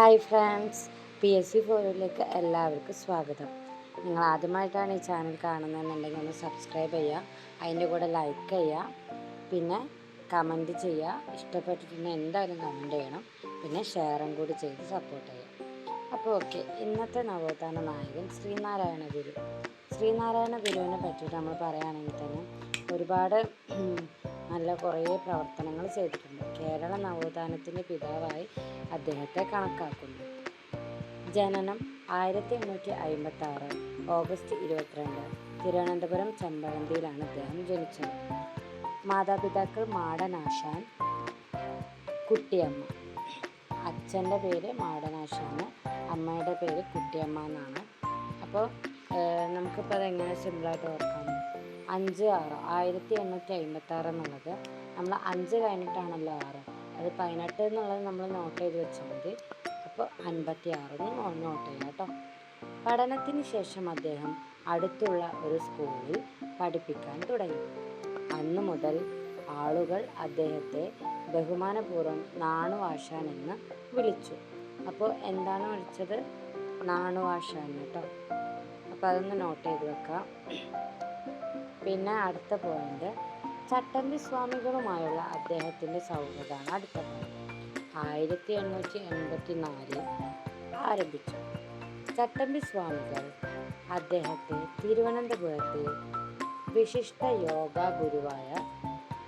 Friends. P S C ഫോറിലേക്ക് എല്ലാവർക്കും സ്വാഗതം. നിങ്ങൾ ആദ്യമായിട്ടാണ് ഈ ചാനൽ കാണുന്നതെന്നുണ്ടെങ്കിൽ ഒന്ന് സബ്സ്ക്രൈബ് ചെയ്യുക അതിന്റെ കൂടെ ലൈക്ക് ചെയ്യുക പിന്നെ കമന്റ് ചെയ്യുക. ഇഷ്ടപ്പെട്ടിട്ടുണ്ടെങ്കിൽ എന്തായാലും കമന്റ് ചെയ്യണം പിന്നെ ഷെയറും കൂടി ചെയ്ത് സപ്പോർട്ട് ചെയ്യുക. അപ്പോൾ ഓക്കെ ഇന്നത്തെ നവോത്ഥാന നായകൻ ശ്രീനാരായണ ഗുരു. ശ്രീനാരായണ ഗുരുവിനെ പറ്റിയിട്ട് നമ്മൾ പറയുകയാണെങ്കിൽ തന്നെ ഒരുപാട് നല്ല കുറേ പ്രവർത്തനങ്ങൾ ചെയ്തിട്ടുണ്ട്. കേരള നവോത്ഥാനത്തിന്റെ പിതാവായി അദ്ദേഹത്തെ കണക്കാക്കുന്നു. ജനനം ആയിരത്തി എണ്ണൂറ്റി അമ്പത്തി ആറ് ഓഗസ്റ്റ് ഇരുപത്തിരണ്ട് തിരുവനന്തപുരം ചെമ്പഴന്തിയിലാണ് അദ്ദേഹം ജനിച്ചത്. മാതാപിതാക്കൾ മാടനാശാൻ കുട്ടിയമ്മ. അച്ഛന്റെ പേര് മാടനാശാന് അമ്മയുടെ പേര് കുട്ടിയമ്മ എന്നാണ്. അപ്പോൾ നമുക്കിപ്പോൾ അതെങ്ങനെ സിമ്പിളായിട്ട് ഓർക്കാം? അഞ്ച് ആറ്. ആയിരത്തി എണ്ണൂറ്റി അമ്പത്തി ആറ് എന്നുള്ളത്. നമ്മൾ അഞ്ച് കഴിഞ്ഞിട്ടാണല്ലോ ആറ്. അത് പതിനെട്ട് എന്നുള്ളത് നമ്മൾ നോട്ട് ചെയ്ത് വെച്ചാൽ മതി. അപ്പോൾ അൻപത്തി ആറെന്ന് നോട്ട് ചെയ്യാം കേട്ടോ. പഠനത്തിന് ശേഷം അദ്ദേഹം അടുത്തുള്ള ഒരു സ്കൂളിൽ പഠിപ്പിക്കാൻ തുടങ്ങി. അന്ന് മുതൽ ആളുകൾ അദ്ദേഹത്തെ ബഹുമാനപൂർവം നാണുവാശാൻ എന്ന് വിളിച്ചു. അപ്പോൾ എന്താണ് വിളിച്ചത്? നാണുവാശാൻ കേട്ടോ. അപ്പോൾ അതൊന്ന് നോട്ട് ചെയ്ത് വെക്കാം. പിന്നെ അടുത്ത പോയിന്റ് ചട്ടമ്പി സ്വാമികളുമായുള്ള അദ്ദേഹത്തിന്റെ സൗഹൃദമാണ് അടുത്ത പോയിന്റ് ആയിരത്തി എണ്ണൂറ്റി എൺപത്തി നാലിൽ ആരംഭിച്ചു. ചട്ടമ്പി സ്വാമികൾ അദ്ദേഹത്തെ തിരുവനന്തപുരത്തെ വിശിഷ്ട യോഗ ഗുരുവായ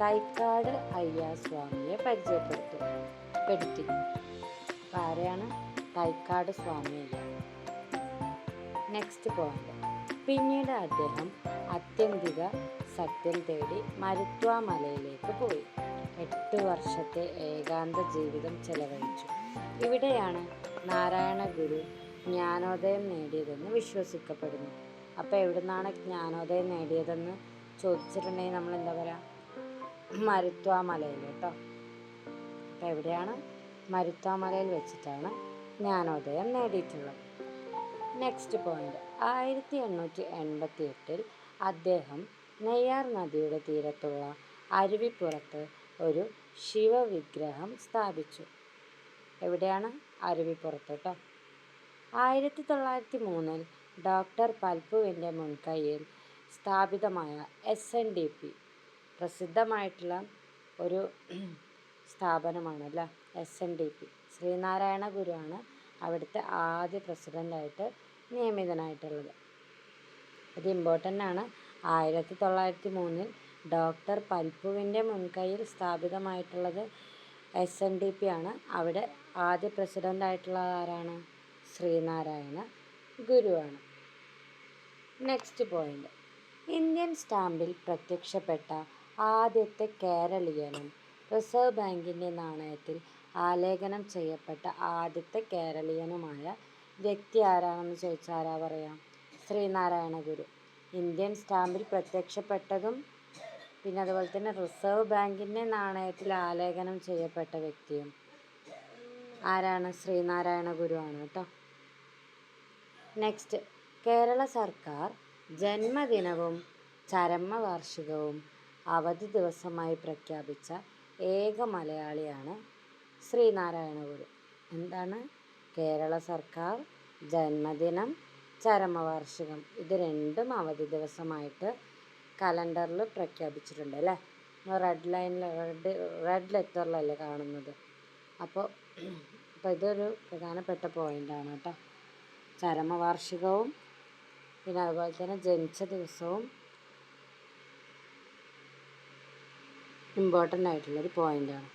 തൈക്കാട് അയ്യ സ്വാമിയെ പരിചയപ്പെടുത്തു. പെടുത്തി. ആരെയാണ്? തൈക്കാട് സ്വാമി നെക്സ്റ്റ് പോയിന്റ് പിന്നീട് അദ്ദേഹം അത്യന്തിക സത്യം തേടി മരുത്വ മലയിലേക്ക് പോയി. എട്ട് വർഷത്തെ ഏകാന്ത ജീവിതം ചെലവഴിച്ചു. ഇവിടെയാണ് നാരായണ ഗുരു ജ്ഞാനോദയം നേടിയതെന്ന് വിശ്വസിക്കപ്പെടുന്നു. അപ്പോൾ എവിടുന്നാണ് ജ്ഞാനോദയം നേടിയതെന്ന് ചോദിച്ചിട്ടുണ്ടെങ്കിൽ നമ്മൾ എന്താ പറയുക മരുത്വ മലയിൽ കേട്ടോ. അപ്പോൾ എവിടെയാണ്? മരുത്വ മലയിൽ വെച്ചിട്ടാണ് ജ്ഞാനോദയം നേടിയിട്ടുള്ളത്. Next point. ആയിരത്തി എണ്ണൂറ്റി എൺപത്തി എട്ടിൽ അദ്ദേഹം നെയ്യാർ നദിയുടെ തീരത്തുള്ള അരുവിപ്പുറത്ത് ഒരു ശിവവിഗ്രഹം സ്ഥാപിച്ചു. എവിടെയാണ് അരുവിപ്പുറത്ത് കേട്ടോ ആയിരത്തി തൊള്ളായിരത്തി മൂന്നിൽ ഡോക്ടർ പൽപ്പുവിന്റെ മുൻകൈയിൽ സ്ഥാപിതമായ എസ് എൻ ഡി പി പ്രസിദ്ധമായിട്ടുള്ള ഒരു സ്ഥാപനമാണല്ലോ S N D P Sreenarayana ഗുരുവാണ് അവിടുത്തെ ആദ്യ പ്രസിഡന്റായിട്ട് നിയമിതനായിട്ടുള്ളത്. ഇത് ഇമ്പോർട്ടന്റ് ആണ്. ആയിരത്തി തൊള്ളായിരത്തി മൂന്നിൽ ഡോക്ടർ പൽപ്പുവിന്റെ മുൻകൈയിൽ സ്ഥാപിതമായിട്ടുള്ളത് എസ് എൻ ഡി പി ആണ്. അവിടെ ആദ്യ പ്രസിഡന്റ് ആയിട്ടുള്ള ആരാണ്? ശ്രീനാരായണ ഗുരുവാണ്. നെക്സ്റ്റ് പോയിന്റ് ഇന്ത്യൻ സ്റ്റാമ്പിൽ പ്രത്യക്ഷപ്പെട്ട ആദ്യത്തെ കേരളീയനും റിസർവ് ബാങ്കിന്റെ നാണയത്തിൽ ആലേഖനം ചെയ്യപ്പെട്ട ആദ്യത്തെ കേരളീയനുമായ വ്യക്തി ആരാണെന്ന് ചോദിച്ചാൽ ആരാ പറയാം? ശ്രീനാരായണ ഗുരു. ഇന്ത്യൻ സ്റ്റാമ്പിൽ പ്രത്യക്ഷപ്പെട്ടതും പിന്നെ അതുപോലെ തന്നെ റിസർവ് ബാങ്കിന്റെ നാണയത്തിൽ ആലേഖനം ചെയ്യപ്പെട്ട വ്യക്തിയും ആരാണ്? ശ്രീനാരായണ ഗുരുവാണ് കേട്ടോ. നെക്സ്റ്റ് കേരള സർക്കാർ ജന്മദിനവും ചരമവാർഷികവും അവധി ദിവസമായി പ്രഖ്യാപിച്ച ഏക മലയാളിയാണ് ശ്രീനാരായണ ഗുരു. എന്താണ്? കേരള സർക്കാർ ജന്മദിനം ചരമവാർഷികം ഇത് രണ്ടും അവധി ദിവസമായിട്ട് കലണ്ടറിൽ പ്രഖ്യാപിച്ചിട്ടുണ്ട് അല്ലേ? റെഡ് ലൈനിൽ റെഡ് റെഡ് ലെറ്ററിലല്ലേ കാണുന്നത്. അപ്പോൾ അപ്പോൾ ഇതൊരു പ്രധാനപ്പെട്ട പോയിന്റാണ് കേട്ടോ. ചരമവാർഷികവും പിന്നെ അതുപോലെ തന്നെ ജനിച്ച ദിവസവും ഇമ്പോർട്ടന്റ് ആയിട്ടുള്ളൊരു പോയിന്റാണ്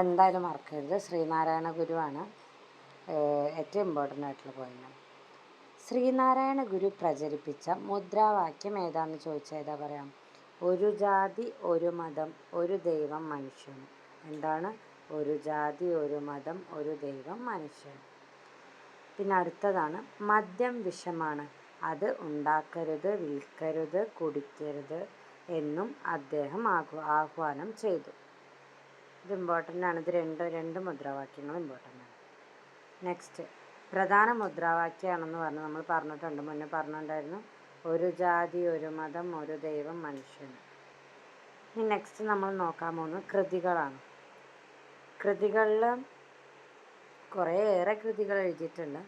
എന്തായാലും മറക്കരുത്. ശ്രീനാരായണ ഗുരുവാണ് ഏറ്റവും ഇമ്പോർട്ടന്റ് ആയിട്ടുള്ള പോയിന്റാണ് ശ്രീനാരായണ ഗുരു പ്രചരിപ്പിച്ച മുദ്രാവാക്യം ഏതാന്ന് ചോദിച്ചാൽ ഏതാ പറയാം? ഒരു ജാതി ഒരു മതം ഒരു ദൈവം മനുഷ്യൻ. എന്താണ്? ഒരു ജാതി ഒരു മതം ഒരു ദൈവം മനുഷ്യൻ. പിന്നെ അടുത്തതാണ് മദ്യം വിഷമാണ്. അത് ഉണ്ടാക്കരുത് വിൽക്കരുത് കുടിക്കരുത് എന്നും അദ്ദേഹം ആഹ്വ ആഹ്വാനം ചെയ്തു. ഇത് ഇമ്പോർട്ടന്റ് ആണ്. ഇത് രണ്ട് രണ്ട് മുദ്രാവാക്യങ്ങൾ ഇമ്പോർട്ടന്റ് ആണ്. നെക്സ്റ്റ് പ്രധാന മുദ്രാവാക്യമാണെന്ന് പറഞ്ഞ് നമ്മൾ പറഞ്ഞിട്ടുണ്ട്. മുന്നേ പറഞ്ഞിട്ടുണ്ടായിരുന്നു ഒരു ജാതി ഒരു മതം ഒരു ദൈവം മനുഷ്യൻ. ഇനി നെക്സ്റ്റ് നമ്മൾ നോക്കാൻ പോകുന്നത് കൃതികളാണ്. കൃതികളിൽ കുറേയേറെ കൃതികൾ എഴുതിയിട്ടുണ്ട്.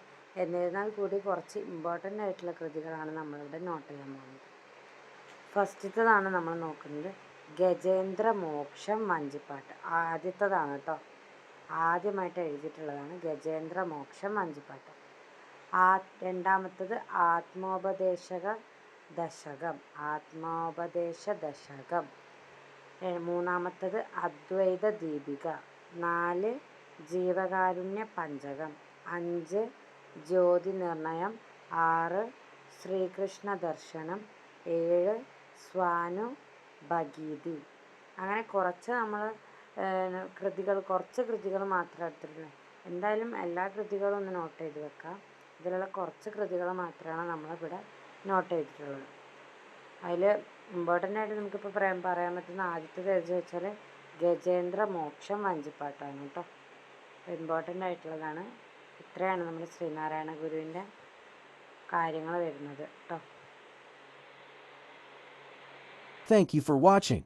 എന്നിരുന്നാൽ കൂടി കുറച്ച് ഇമ്പോർട്ടന്റ് ആയിട്ടുള്ള കൃതികളാണ് നമ്മളിവിടെ നോട്ട് ചെയ്യാൻ പോകുന്നത്. ഫസ്റ്റത്തേതാണ് നമ്മൾ നോക്കുന്നത് ഗജേന്ദ്ര മോക്ഷം വഞ്ചിപ്പാട്ട്. ആദ്യത്തതാണ് കേട്ടോ. ആദ്യമായിട്ട് എഴുതിയിട്ടുള്ളതാണ് ഗജേന്ദ്ര മോക്ഷം അഞ്ചുപാട്ട്. ആ രണ്ടാമത്തത് ആത്മോപദേശക ദശകം. ആത്മോപദേശ ദശകം. മൂന്നാമത്തത് അദ്വൈത ദീപിക. നാല് ജീവകാരുണ്യ പഞ്ചകം. അഞ്ച് ജ്യോതി നിർണയം. ആറ് ശ്രീകൃഷ്ണ ദർശനം. ഏഴ് സ്വാനു ഭഗീതി. അങ്ങനെ കുറച്ച് നമ്മൾ കൃതികൾ കുറച്ച് കൃതികൾ മാത്രമേ എടുത്തിട്ടുള്ളൂ എന്തായാലും എല്ലാ കൃതികളും ഒന്ന് നോട്ട് ചെയ്ത് വെക്കാം. ഇതിലുള്ള കുറച്ച് കൃതികൾ മാത്രമാണ് നമ്മളിവിടെ നോട്ട് ചെയ്തിട്ടുള്ളത്. അതിൽ ഇമ്പോർട്ടന്റ് ആയിട്ട് നമുക്കിപ്പോൾ പറയാൻ പറയാൻ പറ്റുന്ന ആദ്യത്തെ രചന വെച്ചാൽ ഗജേന്ദ്ര മോക്ഷം വഞ്ചിപ്പാട്ടാണ് കേട്ടോ. അപ്പോൾ ഇമ്പോർട്ടന്റ് ആയിട്ടുള്ളതാണ്. ഇത്രയാണ് നമ്മുടെ ശ്രീനാരായണ ഗുരുവിന്റെ കാര്യങ്ങൾ വരുന്നത് കേട്ടോ. Thank you for watching.